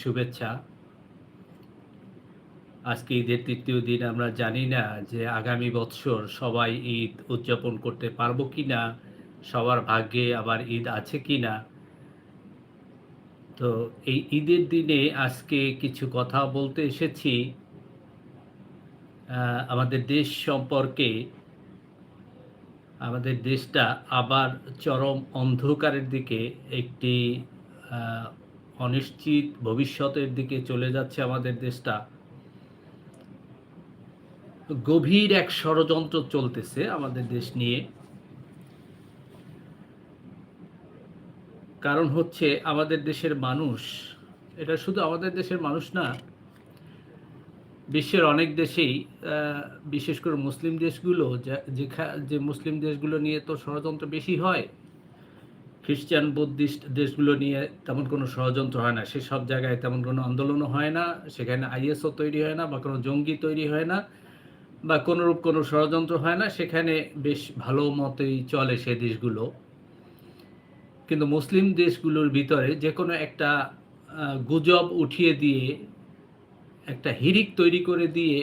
শুভেচ্ছা। আজকে ঈদের তৃতীয় দিন, আমরা জানি না যে আগামী বৎসর সবাই ঈদ উদযাপন করতে পারব কি না সবার ভাগ্যে আবার ঈদ আছে কি না তো এই ঈদের দিনে আজকে কিছু কথা বলতে এসেছি। আমাদের দেশ সম্পর্কে, আমাদের দেশটা আবার চরম অন্ধকারের দিকে একটি অনিশ্চিত ভবিষ্যতের দিকে চলে যাচ্ছে আমাদের দেশটা। গভীর এক ষড়যন্ত্র চলতেছে আমাদের দেশ নিয়ে। কারণ হচ্ছে আমাদের দেশের মানুষ, এটা শুধু আমাদের দেশের মানুষ না, বিশ্বের অনেক দেশেই বিশেষ করে মুসলিম দেশগুলো যা- মুসলিম দেশগুলো নিয়ে তো ষড়যন্ত্র বেশি হয় খ্রিস্টান বুদ্ধিস্ট দেশগুলো নিয়ে তেমন কোনো ষড়যন্ত্র হয় না। সেসব জায়গায় তেমন কোনো আন্দোলনও হয় না, সেখানে আইএসও তৈরি হয় না বা কোনো জঙ্গি তৈরি হয় না বা কোনোরূপ কোনো ষড়যন্ত্র হয় না। সেখানে বেশ ভালো মতোই চলে সে দেশগুলো। কিন্তু মুসলিম দেশগুলোর ভিতরে যে কোনো একটা গুজব উঠিয়ে দিয়ে, একটা হিরিক তৈরি করে দিয়ে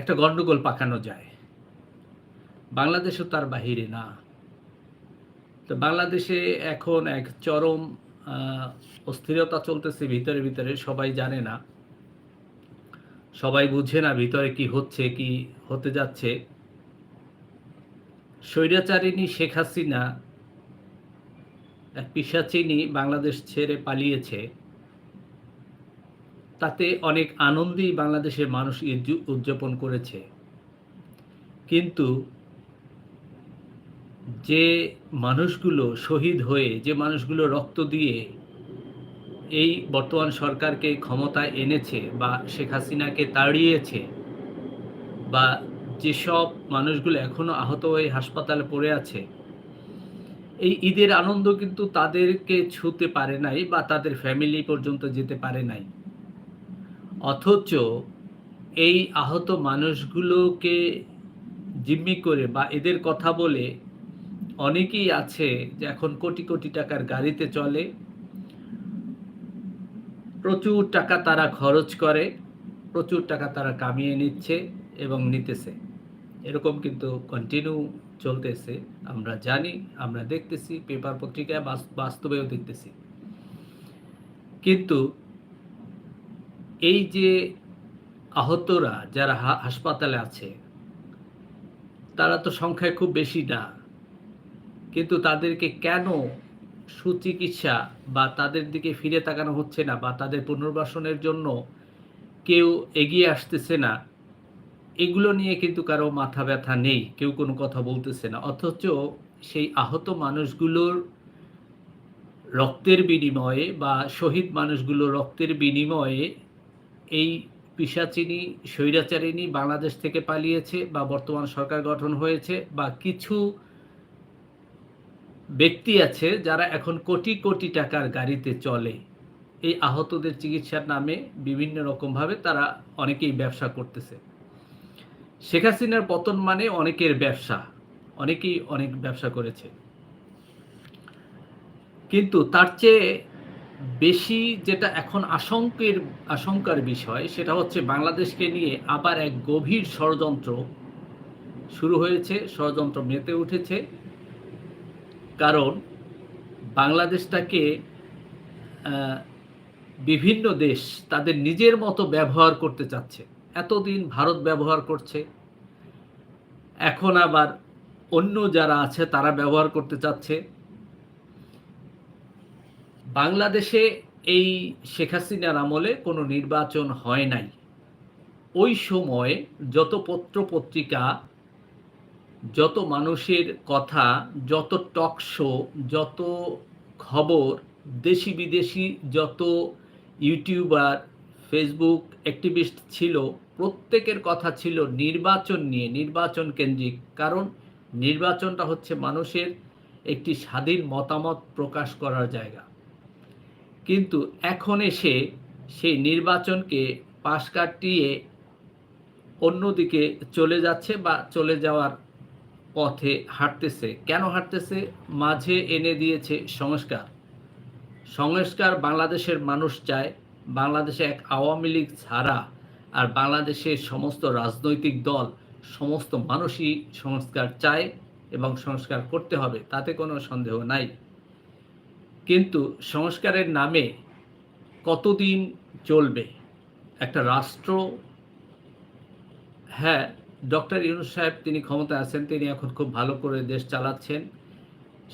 একটা গণ্ডগোল পাকানো যায়। বাংলাদেশও তার বাহিরে না। তো বাংলাদেশে এখন এক চরম অস্থিরতা চলতেছে, ভিতরে ভিতরে সবাই জানে না। সবাই বুঝে না ভিতরে কি হচ্ছে, কি হতে যাচ্ছে। স্বৈরাচারিণী শেখ হাসিনা এক পিসাচিনী বাংলাদেশ ছেড়ে পালিয়েছে। তাতে অনেক আনন্দেই বাংলাদেশের মানুষ উদযাপন করেছে। কিন্তু যে মানুষগুলো শহীদ হয়ে, যে মানুষগুলো রক্ত দিয়ে এই বর্তমান সরকারকে ক্ষমতায় এনেছে বা শেখ হাসিনাকে তাড়িয়েছে বা যেসব মানুষগুলো এখনও আহত হয়ে হাসপাতালে পড়ে আছে, এই ঈদের আনন্দ কিন্তু তাদেরকে ছুতে পারে নাই বা তাদের ফ্যামিলি পর্যন্ত যেতে পারে নাই। অথচ এই আহত মানুষগুলোকে জিম্মি করে বা এদের কথা বলে অনেকেই আছে যে এখন কোটি কোটি টাকার গাড়িতে চলে, প্রচুর টাকা তারা খরচ করে, প্রচুর টাকা তারা কামিয়ে নিচ্ছে এবং নিতেছে। এরকম কিন্তু কন্টিনিউ চলতেছে, আমরা জানি, আমরা দেখতেছি পেপার পত্রিকায় বাস্তবেও দেখতেছি। কিন্তু এই যে আহতরা যারা হাসপাতালে আছে, তারা তো সংখ্যায় খুব বেশি না। কিন্তু তাদেরকে কেন সুচিকিৎসা বা তাদের দিকে ফিরে তাকানো হচ্ছে না বা তাদের পুনর্বাসনের জন্য কেউ এগিয়ে আসতেছে না, এগুলো নিয়ে কিন্তু কারও মাথা ব্যথা নেই, কেউ কোনো কথা বলতেছে না। অথচ সেই আহত মানুষগুলোর রক্তের বিনিময়ে বা শহীদ মানুষগুলো রক্তের বিনিময়ে এই পিসাচিনী, স্বৈরাচারিণী বাংলাদেশ থেকে পালিয়েছে বা বর্তমান সরকার গঠন হয়েছে বা কিছু ব্যক্তি আছে যারা এখন কোটি কোটি টাকার গাড়িতে চলে। এই আহতদের চিকিৎসার নামে বিভিন্ন রকমভাবে তারা অনেকেই ব্যবসা করতেছে। শেখ হাসিনার পতন মানে অনেকের ব্যবসা। অনেকেই অনেক ব্যবসা করেছে। কিন্তু তার চেয়ে বেশি যেটা এখন আশঙ্কের, আশঙ্কার বিষয়, সেটা হচ্ছে বাংলাদেশকে নিয়ে আবার এক গভীর ষড়যন্ত্র শুরু হয়েছে, ষড়যন্ত্র মেতে উঠেছে। কারণ বাংলাদেশটাকে বিভিন্ন দেশ তাদের নিজের মতো ব্যবহার করতে চাচ্ছে। এতদিন ভারত ব্যবহার করছে। এখন আবার অন্য যারা আছে তারা ব্যবহার করতে চাচ্ছে। বাংলাদেশে এই শেখ হাসিনার আমলে কোনো নির্বাচন হয় নাই। ওই সময় যত পত্র পত্রিকা যত মানুষের কথা, যত টক শো যত খবর, দেশি বিদেশি যত ইউটিউবার ফেসবুক অ্যাক্টিভিস্ট ছিল, প্রত্যেকের কথা ছিল নির্বাচন নিয়ে, নির্বাচন কেন্দ্রিক। কারণ নির্বাচনটা হচ্ছে মানুষের একটি স্বাধীন মতামত প্রকাশ করার জায়গা। কিন্তু এখন এসে সেই নির্বাচনকে পাশ কাটিয়ে অন্যদিকে চলে যাচ্ছে বা চলে যাওয়ার পথে হাঁটতেছে। কেন হাঁটতেছে? মাঝে এনে দিয়েছে সংস্কার। সংস্কার বাংলাদেশের মানুষ চায়। বাংলাদেশে এক আওয়ামী লীগ ছাড়া আর বাংলাদেশের সমস্ত রাজনৈতিক দল, সমস্ত মানুষই সংস্কার চায় এবং সংস্কার করতে হবে। তাতে কোনো সন্দেহ নাই। কিন্তু সংস্কারের নামে কতদিন চলবে? একটা রাষ্ট্র? হ্যাঁ ডক্টর ইউনুস সাহেব তিনি ক্ষমতায় আছেন, তিনি এখন খুব ভালো করে দেশ চালাচ্ছেন।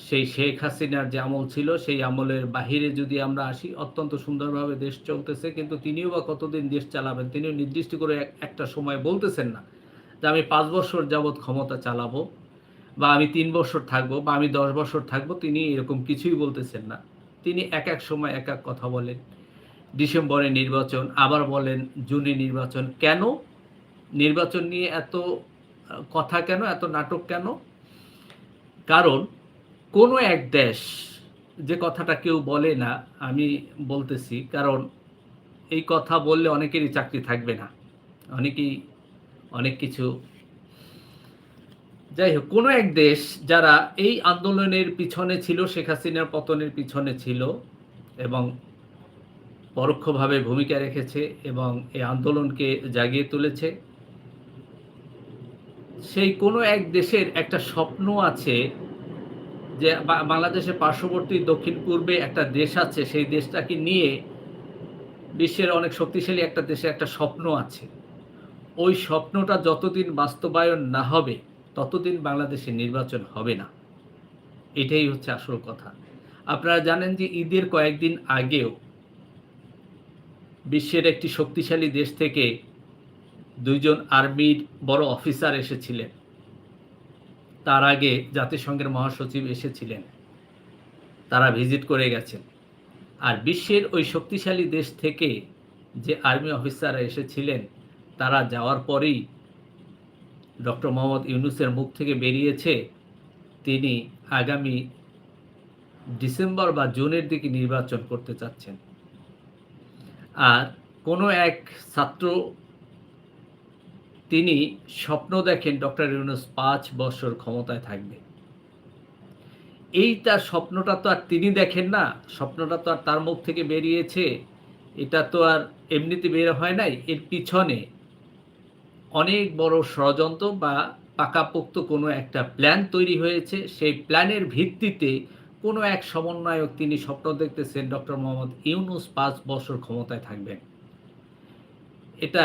সেই শেখ হাসিনার যে আমল ছিল, সেই আমলের বাহিরে যদি আমরা আসি, অত্যন্ত সুন্দরভাবে দেশ চলতেছে, কিন্তু তিনিও বা কতদিন দেশ চালাবেন, তিনিও নির্দিষ্ট করে একটা সময় বলতেছেন না যে আমি পাঁচ বছর যাবৎ ক্ষমতা চালাবো, বা আমি তিন বছর থাকব, বা আমি দশ বছর থাকব, তিনি এরকম কিছুই বলতেছেন না। তিনি এক এক সময় এক এক কথা বলেন। ডিসেম্বরে নির্বাচন, আবার বলেন জুনে নির্বাচন। কেন? নির্বাচন নিয়ে এত কথা কেন, এত নাটক কেন? কারণ কোনো এক দেশ যে কথাটা কেউ বলে না, আমি বলতেছি, কারণ এই কথা বললে অনেকেরই চাকরি থাকবে না। অনেকেই অনেক কিছু। যাই হোক, কোনো এক দেশ যারা এই আন্দোলনের পিছনে ছিল, শেখ হাসিনার পতনের পিছনে ছিল এবং পরোক্ষভাবে ভূমিকা রেখেছে এবং এই আন্দোলনকে জাগিয়ে তুলেছে সেই কোনো এক দেশের একটা স্বপ্ন আছে যে বাংলাদেশের পার্শ্ববর্তী দক্ষিণ পূর্বে একটা দেশ আছে, সেই দেশটাকে নিয়ে বিশ্বের অনেক শক্তিশালী একটা দেশে একটা স্বপ্ন আছে। ওই স্বপ্নটা যতদিন বাস্তবায়ন না হবে, ততদিন বাংলাদেশে নির্বাচন হবে না। এটাই হচ্ছে আসল কথা। আপনারা জানেন যে ঈদের কয়েকদিন আগেও বিশ্বের একটি শক্তিশালী দেশ থেকে দুইজন আর্মির বড় অফিসার এসেছিলেন। তার আগে জাতিসংঘের মহাসচিব এসেছিলেন। তারা ভিজিট করে গেছেন। আর বিশ্বের ওই শক্তিশালী দেশ থেকে যে আর্মি অফিসাররা এসেছিলেন, তারা যাওয়ার পরেই ডক্টর মোহাম্মদ ইউনুসের মুখ থেকে বেরিয়েছে, তিনি আগামী ডিসেম্বর বা জুনের দিকে নির্বাচন করতে চাচ্ছেন। আর কোনো এক ছাত্র তিনি স্বপ্ন দেখেন ডক্টর ইউনুস পাঁচ বছর ক্ষমতায় থাকবে। এই তার স্বপ্নটা তো আর তিনি দেখেন না, স্বপ্নটা তো আর তার মুখ থেকে বেরিয়েছে, এটা তো আর এমনিতে বের হয় নাই, এর পিছনে অনেক বড় ষড়যন্ত্র বা পাকাপোক্ত কোনো একটা প্ল্যান তৈরি হয়েছে। সেই প্ল্যানের ভিত্তিতে কোনো এক সমন্বয়ক তিনি স্বপ্ন দেখতেছেন ডক্টর মোহাম্মদ ইউনুস পাঁচ বছর ক্ষমতায় থাকবেন। এটা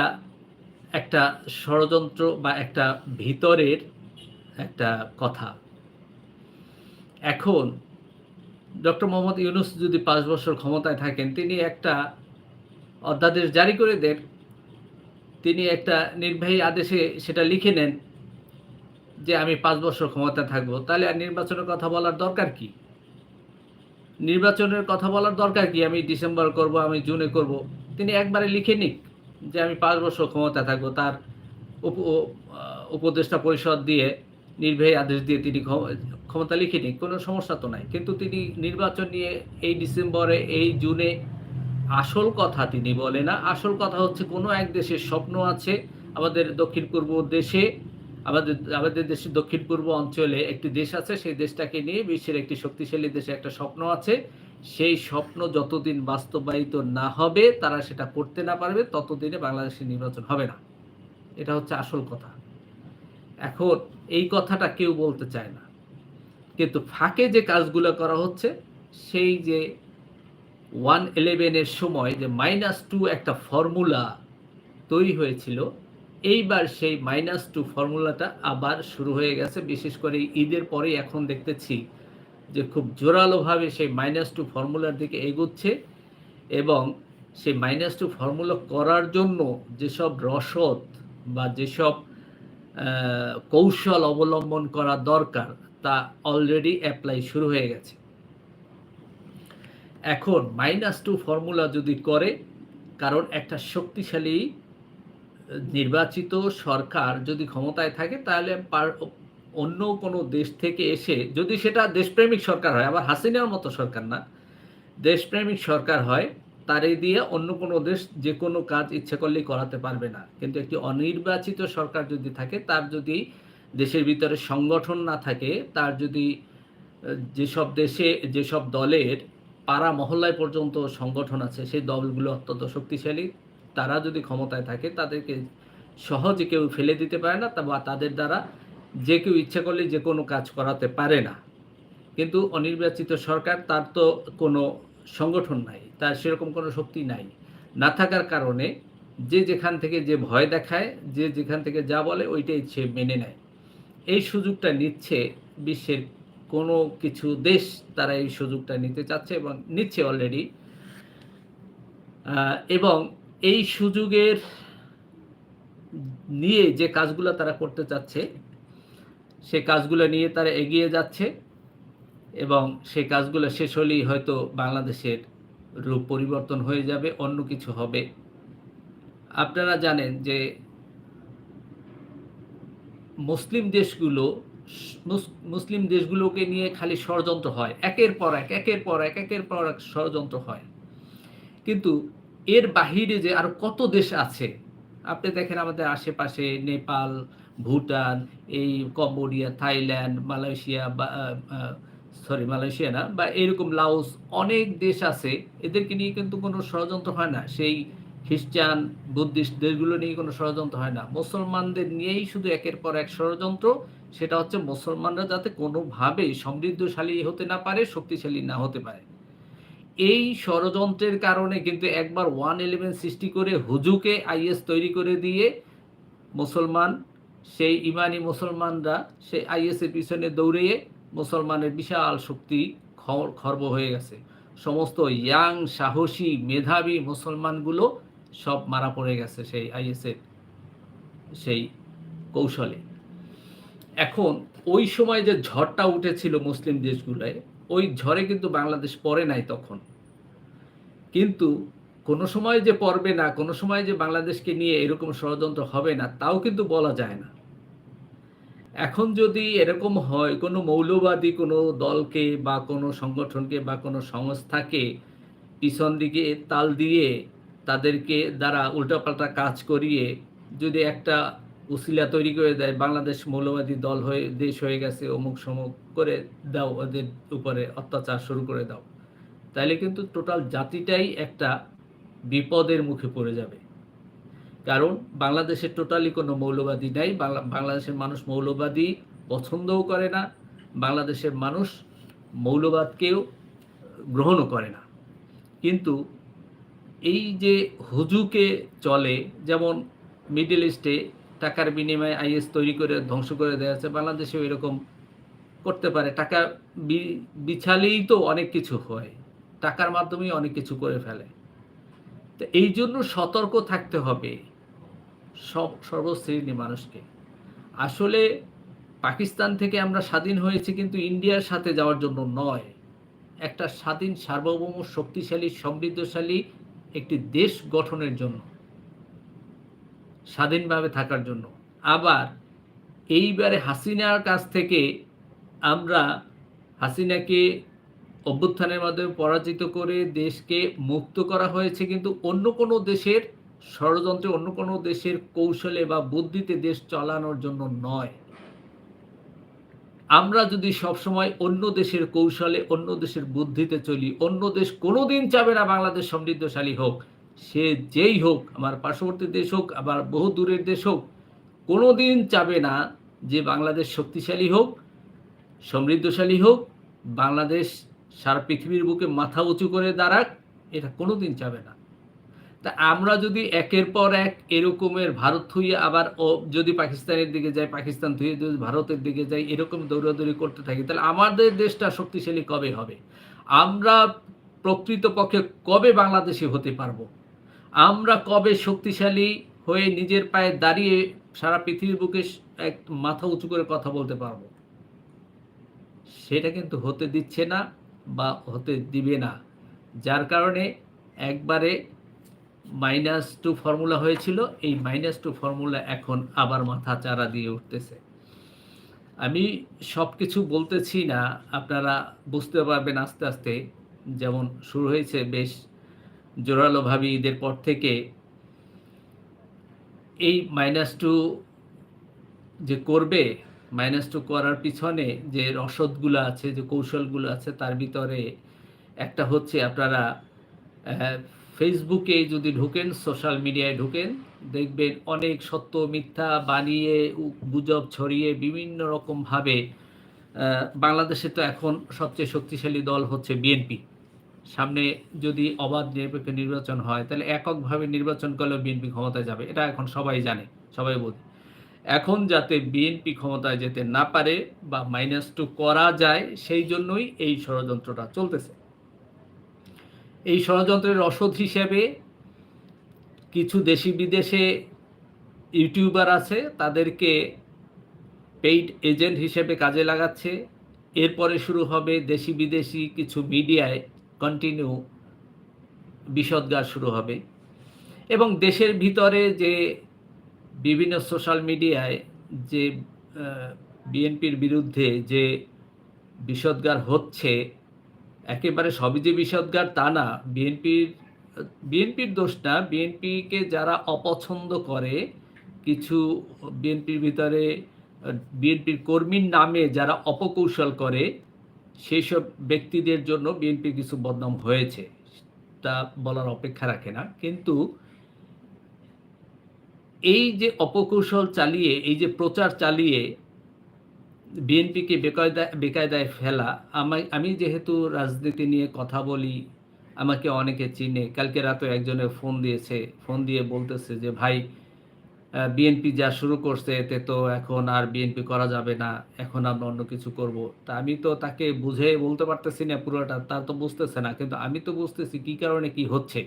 একটা ষড়যন্ত্র বা একটা ভিতরের একটা কথা। এখন ডক্টর মোহাম্মদ ইউনুস যদি পাঁচ বছর ক্ষমতায় থাকেন, তিনি একটা অধ্যাদেশ জারি করে দেন, তিনি একটা নির্বাহী আদেশে সেটা লিখে নেন যে আমি পাঁচ বছর ক্ষমতায় থাকব। তাহলে আর নির্বাচনের কথা বলার দরকার কি? নির্বাচনের কথা বলার দরকার কি? আমি ডিসেম্বর করব, আমি জুনে করব। তিনি একবারে লিখে নিক। যে আমি পাঁচ বছর ক্ষমতা থাকব, তার উপ- উপদেষ্টা পরিষদ দিয়ে, নির্বাহী আদেশ দিয়ে তিনি ক্ষম- ক্ষমতা লিখে নিক কোনো সমস্যা তো নাই। কিন্তু তিনি নির্বাচন নিয়ে এই ডিসেম্বরে, এই জুনে আসল কথা তিনি বলে না। আসল কথা হচ্ছে কোনো এক দেশের স্বপ্ন আছে, আমাদের দক্ষিণ পূর্ব দেশে, আমাদের আমাদের দেশের দক্ষিণ পূর্ব অঞ্চলে একটি দেশ আছে, সেই দেশটাকে নিয়ে বিশ্বের একটি শক্তিশালী দেশে একটা স্বপ্ন আছে। সেই স্বপ্ন যতদিন বাস্তবায়িত না হবে, তারা সেটা করতে না পারবে, ততদিনে বাংলাদেশের নির্বাচন হবে না। এটা হচ্ছে আসল কথা। এখন এই কথাটা কেউ বলতে চায় না। কিন্তু ফাঁকে যে কাজগুলো করা হচ্ছে, সেই যে ওয়ান ইলেভেনের সময় যে মাইনাস টু একটা ফর্মুলা তৈরি হয়েছিল, এইবার সেই মাইনাস টু ফর্মুলাটা আবার শুরু হয়ে গেছে। বিশেষ করে ঈদের পরে এখন দেখতেছি যে খুব জোরালোভাবে সেই মাইনাস টু ফর্মুলার দিকে এগোচ্ছে এবং সেই মাইনাস টু ফর্মুলা করার জন্য যেসব রসদ বা যেসব কৌশল অবলম্বন করা দরকার তা অলরেডি অ্যাপ্লাই শুরু হয়ে গেছে। এখন মাইনাস টু ফর্মুলা যদি করে, কারণ একটা শক্তিশালী নির্বাচিত সরকার যদি ক্ষমতায় থাকে, তাহলে অন্য কোনো দেশ থেকে এসে, যদি সেটা দেশপ্রেমিক সরকার হয়, আবার হাসিনার মতো সরকার না, দেশপ্রেমিক সরকার হয়, তারে দিয়ে অন্য কোনো দেশ যে কোনো কাজ ইচ্ছে করলেই করাতে পারবে না। কিন্তু একটি অনির্বাচিত সরকার যদি থাকে, তার যদি দেশের ভিতরে সংগঠন না থাকে, তার যদি যেসব দেশে, যেসব দলের পাড়া মহল্লায় পর্যন্ত সংগঠন আছে, সেই দলগুলো অত্যন্ত শক্তিশালী, তারা যদি ক্ষমতায় থাকে, তাদেরকে সহজে কেউ ফেলে দিতে পারে না বা তাদের দ্বারা যে কেউ ইচ্ছা করলে যে কোনো কাজ করাতে পারে না। কিন্তু অনির্বাচিত সরকার তার তো কোনো সংগঠন নাই, তার সেরকম কোনো শক্তি নাই। না থাকার কারণে যে যেখান থেকে যে ভয় দেখায়, যে যেখান থেকে যা বলে, ওইটাই সে মেনে নেয়। এই সুযোগটা নিচ্ছে বিশ্বের কোনো কিছু দেশ, তারা এই সুযোগটা নিতে চাচ্ছে এবং নিচ্ছে অলরেডি এবং এই সুযোগের নিয়ে যে কাজগুলো তারা করতে চাচ্ছে সে কাজগুলো নিয়ে তারা এগিয়ে যাচ্ছে এবং সেই কাজগুলো শেষ হলেই হয়তো বাংলাদেশের রূপ পরিবর্তন হয়ে যাবে, অন্য কিছু হবে। আপনারা জানেন যে মুসলিম দেশগুলো, মুস- মুসলিম দেশগুলোকে নিয়ে খালি ষড়যন্ত্র হয়। একের পর এক, একের পর এক, একের পর এক ষড়যন্ত্র হয়। কিন্তু এর বাহিরে যে আর কত দেশ আছে আপনি দেখেন আমাদের আশেপাশে নেপাল, ভুটান, এই কম্বোডিয়া, থাইল্যান্ড, মালয়েশিয়া বা সরি মালয়েশিয়া না, বা এরকম লাওস অনেক দেশ আছে, এদেরকে নিয়ে কিন্তু কোনো ষড়যন্ত্র হয় না। সেই খ্রিস্টান, বুদ্ধিস্ট দেশগুলো নিয়ে কোনো ষড়যন্ত্র হয় না। মুসলমানদের নিয়েই শুধু একের পর এক ষড়যন্ত্র, সেটা হচ্ছে মুসলমানরা যাতে কোনোভাবেই সমৃদ্ধশালী হতে না পারে, শক্তিশালী না হতে পারে। এই ষড়যন্ত্রের কারণে কিন্তু একবার ওয়ান ইলেভেন সৃষ্টি করে হুজুকে আইএস তৈরি করে দিয়ে মুসলমান, সেই ইমানি মুসলমানরা সেই আইএসের পিছনে দৌড়িয়ে মুসলমানের বিশাল শক্তি খর্ব হয়ে গেছে। সমস্ত ইয়াং, সাহসী, মেধাবী মুসলমানগুলো সব মারা পড়ে গেছে সেই আইএসের সেই কৌশলে। এখন ওই সময় যে ঝড়টা উঠেছিল মুসলিম দেশগুলোয় ওই ঝড়ে কিন্তু বাংলাদেশ পড়ে নাই তখন। কিন্তু কোনো সময় যে পড়বে না, কোনো সময় যে বাংলাদেশকে নিয়ে এরকম ষড়যন্ত্র হবে না, তাও কিন্তু বলা যায় না। এখন যদি এরকম হয়, কোনো মৌলবাদী কোনো দলকে বা কোনো সংগঠনকে বা কোনো সংস্থাকে পিছন দিকে তাল দিয়ে তাদেরকে দ্বারা উল্টাপাল্টা কাজ করিয়ে যদি একটা উসিলা তৈরি করে দেয়, বাংলাদেশ মৌলবাদী দল হয়ে, দেশ হয়ে গেছে, অমুক সমুক করে দাও, ওদের উপরে অত্যাচার শুরু করে দাও। তাইলে কিন্তু টোটাল জাতিটাই একটা বিপদের মুখে পড়ে যাবে। কারণ বাংলাদেশের টোটালি কোনো মৌলবাদী নাই, বাংলা, বাংলাদেশের মানুষ মৌলবাদী পছন্দও করে না, বাংলাদেশের মানুষ মৌলবাদকেও গ্রহণও করে না। কিন্তু এই যে হুজুকে চলে, যেমন মিডল ইস্টে টাকার বিনিময়ে আইএস তৈরি করে, ধ্বংস করে দেওয়া আছে। বাংলাদেশেও এরকম করতে পারে। টাকা বিছালেই তো অনেক কিছু হয়। টাকার মাধ্যমেই অনেক কিছু করে ফেলে। তো এই জন্য সতর্ক থাকতে হবে সব, সর্বশ্রেণী মানুষকে। আসলে পাকিস্তান থেকে আমরা স্বাধীন হয়েছি কিন্তু ইন্ডিয়ার সাথে যাওয়ার জন্য নয়। একটা স্বাধীন সার্বভৌম, শক্তিশালী, সমৃদ্ধশালী একটি দেশ গঠনের জন্য। স্বাধীনভাবে থাকার জন্য। আবার এইবারে হাসিনার কাছ থেকে আমরা হাসিনাকে অভ্যুত্থানের মাধ্যমে পরাজিত করে দেশকে মুক্ত করা হয়েছে, কিন্তু অন্য কোনো দেশের ষড়যন্ত্রে, অন্য কোনো দেশের কৌশলে বা বুদ্ধিতে দেশ চালানোর জন্য নয়। আমরা যদি সবসময় অন্য দেশের কৌশলে, অন্য দেশের বুদ্ধিতে চলি, অন্য দেশ কোনোদিন চাবে না বাংলাদেশ সমৃদ্ধশালী হোক। সে যেই হোক, আমার পার্শ্ববর্তী দেশ হোক আবার বহু দূরের দেশ হোক, কোনোদিন চাবে না যে বাংলাদেশ শক্তিশালী হোক, সমৃদ্ধশালী হোক, বাংলাদেশ সারা পৃথিবীর বুকে মাথা উঁচু করে দাঁড়াক, এটা কোনোদিন চাবে না। তা আমরা যদি একের পর এক এরকমের ভারত থুয়ে আবার যদি পাকিস্তানের দিকে যায় পাকিস্তান থুয়ে যদি ভারতের দিকে যাই, এরকম দৌড়াদৌড়ি করতে থাকি, তাহলে আমাদের দেশটা শক্তিশালী কবে হবে? আমরা প্রকৃতপক্ষে কবে বাংলাদেশি হতে পারব? আমরা কবে শক্তিশালী হয়ে নিজের পায়ে দাঁড়িয়ে সারা পৃথিবীর বুকে এক মাথা উঁচু করে কথা বলতে পারব? সেটা কিন্তু হতে দিচ্ছে না বা হতে দিবে না। যার কারণে একবারে মাইনাস টু ফর্মুলা হয়েছিল, এই মাইনাস টু ফর্মুলা এখন আবার মাথা চারা দিয়ে উঠতেছে। আমি সব কিছু বলতেছি না, আপনারা বুঝতে পারবেন আস্তে আস্তে। যেমন শুরু হয়েছে বেশ জোরালোভাবে ঈদের পর থেকে এই মাইনাস টু যে করবে মাইনাস টু করার পিছনে যে রসদগুলো আছে, যে কৌশলগুলো আছে, তার ভিতরে একটা হচ্ছে আপনারা ফেসবুকে যদি ঢুকেন সোশ্যাল মিডিয়ায় ঢুকেন, দেখবেন অনেক সত্য মিথ্যা বানিয়ে গুজব ছড়িয়ে বিভিন্ন রকমভাবে বাংলাদেশে তো এখন সবচেয়ে শক্তিশালী দল হচ্ছে বিএনপি সামনে যদি অবাধ নিরপেক্ষ নির্বাচন হয়, তাহলে এককভাবে নির্বাচন করলেও বিএনপি ক্ষমতায় যাবে। এটা এখন সবাই জানে, সবাই বোঝে। এখন যাতে বিএনপি ক্ষমতায় যেতে না পারে বা মাইনাস টু করা যায়, সেই জন্যই এই ষড়যন্ত্রটা চলতেছে। এই ষড়যন্ত্রের রসদ হিসেবে কিছু দেশি বিদেশে ইউটিউবার আছে, তাদেরকে পেইড এজেন্ট হিসেবে কাজে লাগাচ্ছে। এরপরে শুরু হবে দেশি বিদেশি কিছু মিডিয়ায় কন্টিনিউ বিষদগার শুরু হবে। এবং দেশের ভিতরে যে বিভিন্ন সোশ্যাল মিডিয়ায় যে বিএনপির বিরুদ্ধে যে বিষদগার হচ্ছে, একেবারে সবই যে বিষদগার তা না বিএনপির বিএনপির দোষ না বিএনপিকে যারা অপছন্দ করে, কিছু বিএনপির ভিতরে বিএনপির কর্মীর নামে যারা অপকৌশল করে সেই সব ব্যক্তিদের জন্য বিএনপি কিছু বদনাম হয়েছে, তা বলার অপেক্ষা রাখে না। কিন্তু এই যে অপকৌশল চালিয়ে, এই যে প্রচার চালিয়ে বিএনপিকে বেকায়দায় বেকায়দায় ফেলা, আমি আমি যেহেতু রাজনীতি নিয়ে কথা বলি, আমাকে অনেকে চিনে। কালকে রাতে একজনের ফোন দিয়েছে, ফোন দিয়ে বলতেছে যে, ভাই বিএনপি যা শুরু করছে, এতে তো এখন আর বিএনপি করা যাবে না, এখন আমরা অন্য কিছু করব। তা আমি তো তাকে বুঝে বলতে পারতেছি না পুরোটা, তার তো বুঝতেছে না, কিন্তু আমি তো বুঝতেছি কি কারণে কি হচ্ছে।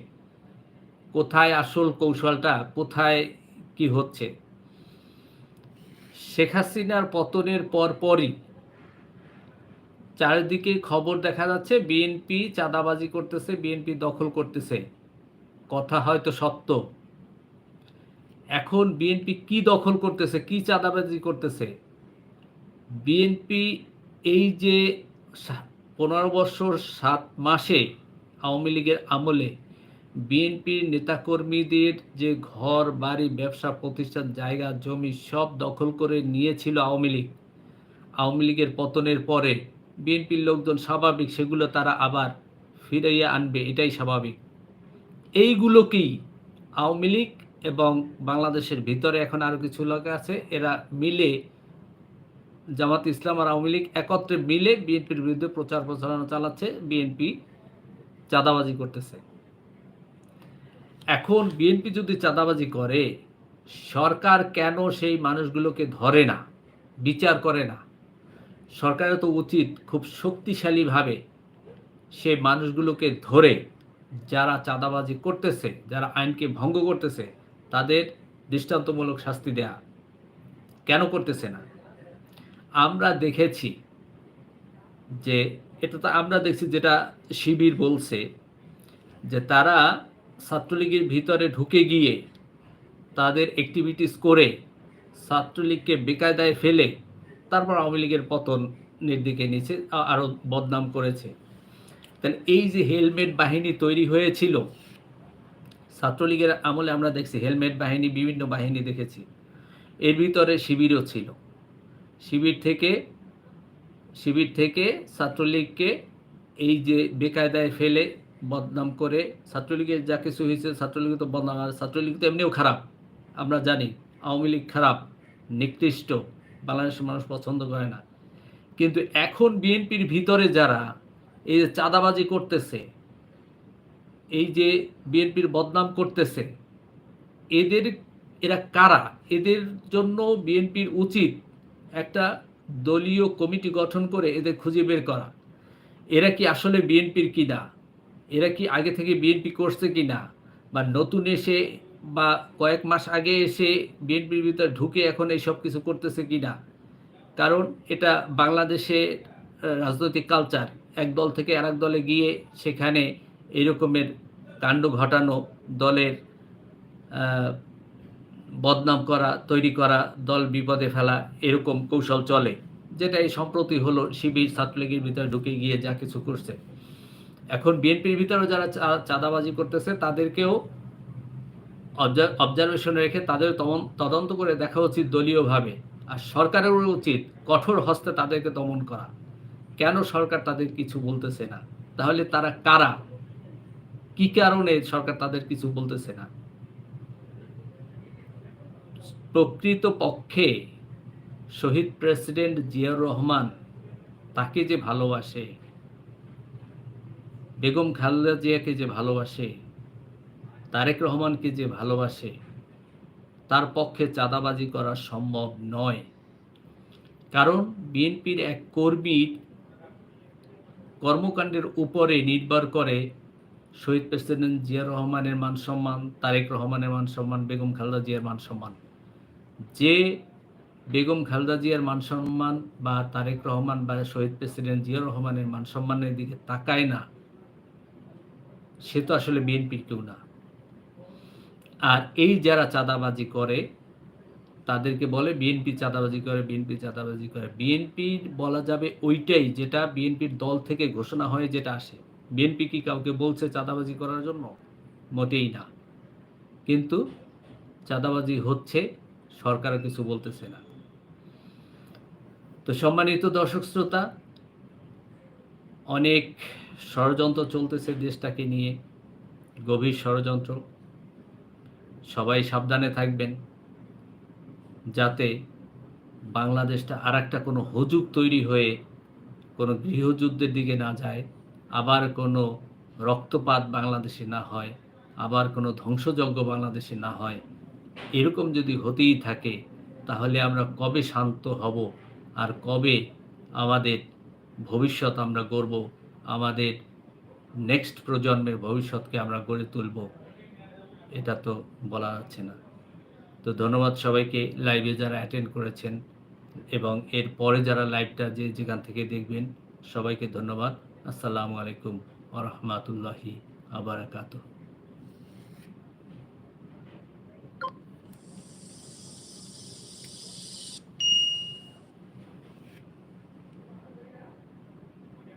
কোথায় আসল কৌশলটা, কোথায় কি হচ্ছে। শেখ হাসিনার পতনের পর পরই চারিদিকে খবর দেখা যাচ্ছে বিএনপি চাঁদাবাজি করতেছে বিএনপি দখল করতেছে। কথা হয়তো সত্য। এখন বিএনপি কি দখল করতেছে, কি চাঁদাবাজি করতেছে? বিএনপি এই যে পনেরো বছর সাত মাসে আওয়ামী লীগের আমলে বিএনপির নেতাকর্মীদের যে ঘর, বাড়ি, ব্যবসা, প্রতিষ্ঠান, জায়গা, জমি সব দখল করে নিয়েছিল আওয়ামী লীগ। আওয়ামী লীগের পতনের পরে বিএনপির লোকজন স্বাভাবিক, সেগুলো তারা আবার ফিরাইয়ে আনবে, এটাই স্বাভাবিক। এইগুলোকেই আওয়ামী লীগ এবং বাংলাদেশের ভিতরে এখন আরও কিছু লোক আছে, এরা মিলে জামাত ইসলাম আর আওয়ামী লীগ একত্রে মিলে বিএনপির বিরুদ্ধে প্রচার প্রচারণা চালাচ্ছে, বিএনপি চাঁদাবাজি করতেছে। এখন বিএনপি যদি চাঁদাবাজি করে, সরকার কেন সেই মানুষগুলোকে ধরে না, বিচার করে না? সরকারের তো উচিত খুব শক্তিশালীভাবে সে মানুষগুলোকে ধরে যারা চাঁদাবাজি করতেছে, যারা আইনকে ভঙ্গ করতেছে তাদের দৃষ্টান্তমূলক শাস্তি দেয়া। কেন করতেছে না? আমরা দেখেছি যে, এটা তো আমরা দেখছি যেটা শিবির বলছে যে, তারা ছাত্রলীগের ভিতরে ঢুকে গিয়ে তাদের অ্যাক্টিভিটিস করে ছাত্রলীগকে বেকায়দায় ফেলে তারপর আওয়ামী লীগের পতনের দিকে নিচে আরও বদনাম করেছে। তাহলে এই যে হেলমেট বাহিনী তৈরি হয়েছিল ছাত্রলীগের আমলে আমরা দেখছি, হেলমেট বাহিনী, বিভিন্ন বাহিনী দেখেছি। এর ভিতরে শিবিরও ছিল। শিবির থেকে শিবির থেকে ছাত্রলীগকে এই যে বেকায়দায় ফেলে বদনাম করে, ছাত্রলীগের যা কিছু হয়েছে, ছাত্রলীগ তো বদনাম, আর ছাত্রলীগ তো এমনিও খারাপ, আমরা জানি, আওয়ামী লীগ খারাপ, নিকৃষ্ট, বাংলাদেশের মানুষ পছন্দ করে না। কিন্তু এখন বিএনপির ভিতরে যারা এই যে চাঁদাবাজি করতেছে এই যে বিএনপির বদনাম করতেছে, এদের, এরা কারা? এদের জন্য বিএনপির উচিত একটা দলীয় কমিটি গঠন করে এদের খুঁজে বের করা। এরা কি আসলে বিএনপির কি না? এরা কি আগে থেকে বিএনপি করছে কি না? বা নতুন এসে বা কয়েক মাস আগে এসে বিএনপির ভিতরে ঢুকে এখন এই সব কিছু করতেছে কি না? কারণ এটা বাংলাদেশে রাজনৈতিক কালচার এক দল থেকে আরেক দলে গিয়ে সেখানে এরকমের কাণ্ড ঘটানো, দলের বদনাম করা, তৈরি করা, দল বিপদে ফেলা এরকম কৌশল চলে যেটা এই সম্প্রতি হলো শিবির ছাত্রলীগের ভিতরে ঢুকে গিয়ে যা কিছু করছে। এখন বিএনপির ভিতরে যারা চাঁদাবাজি করতেছে, তাদেরকেও অবজারভেশনে রেখে তাদের তদন্ত করে দেখা উচিত দলীয়ভাবে। আর সরকারেরও উচিত কঠোর হস্তে তাদেরকে দমন করা। কেন সরকার তাদের কিছু বলতেছে না? তাহলে তারা কারা? কি কারণে সরকার তাদের কিছু বলতেছে না? প্রকৃত পক্ষে শহীদ প্রেসিডেন্ট জিয়াউর রহমান তাকে যে ভালোবাসে, বেগম খালেদা জিয়াকে যে ভালোবাসে, তারেক রহমানকে যে ভালোবাসে, তার পক্ষে চাঁদাবাজি করা সম্ভব নয়। কারণ বিএনপির এক কর্মীর কর্মকাণ্ডের উপরে নির্ভর করে শহীদ প্রেসিডেন্ট জিয়া রহমানের মান সম্মান, তারেক রহমানের মান সম্মান, বেগম খালেদা জিয়ার মান সম্মান। যে বেগম খালেদা জিয়ার মান সম্মান বা তারেক রহমান বা শহীদ প্রেসিডেন্ট জিয়া রহমানের মান সম্মানের দিকে তাকায় না, সে তো আসলে বিএনপির কেউ না। আর এই যারা চাঁদাবাজি করে, তাদেরকে বলে বিএনপি চাঁদাবাজি করে, বিএনপি চাঁদাবাজি করে। বিএনপির বলা যাবে ওইটাই যেটা বিএনপির দল থেকে ঘোষণা হয়ে যেটা আসে। বিএনপি কি কাউকে বলছে চাঁদাবাজি করার জন্য? মোটেই না। কিন্তু চাঁদাবাজি হচ্ছে, সরকারও কিছু বলতেছে না। তো সম্মানিত দর্শক শ্রোতা, অনেক ষড়যন্ত্র চলতেছে দেশটাকে নিয়ে, গভীর ষড়যন্ত্র। সবাই সাবধানে থাকবেন, যাতে বাংলাদেশটা আর একটা কোনো হুজুগ তৈরি হয়ে কোনো গৃহযুদ্ধের দিকে না যায়। আবার কোনো রক্তপাত বাংলাদেশে না হয়, আবার কোনো ধ্বংসযজ্ঞ বাংলাদেশে না হয়, এরকম যদি হতেই থাকে, তাহলে আমরা কবে শান্ত হব আর কবে আমাদের ভবিষ্যৎ আমরা গড়ব, আমাদের নেক্সট প্রজন্মের ভবিষ্যৎকে আমরা গড়ে তুলব, এটা তো বলা যাচ্ছে না। তো ধন্যবাদ সবাইকে লাইভে যারা অ্যাটেন্ড করেছেন এবং এর পরে যারা লাইভটা যে যেখান থেকে দেখবেন, সবাইকে ধন্যবাদ। আসসালামু আলাইকুম ওরহমাতুল্লাহি আবারাকাতুহ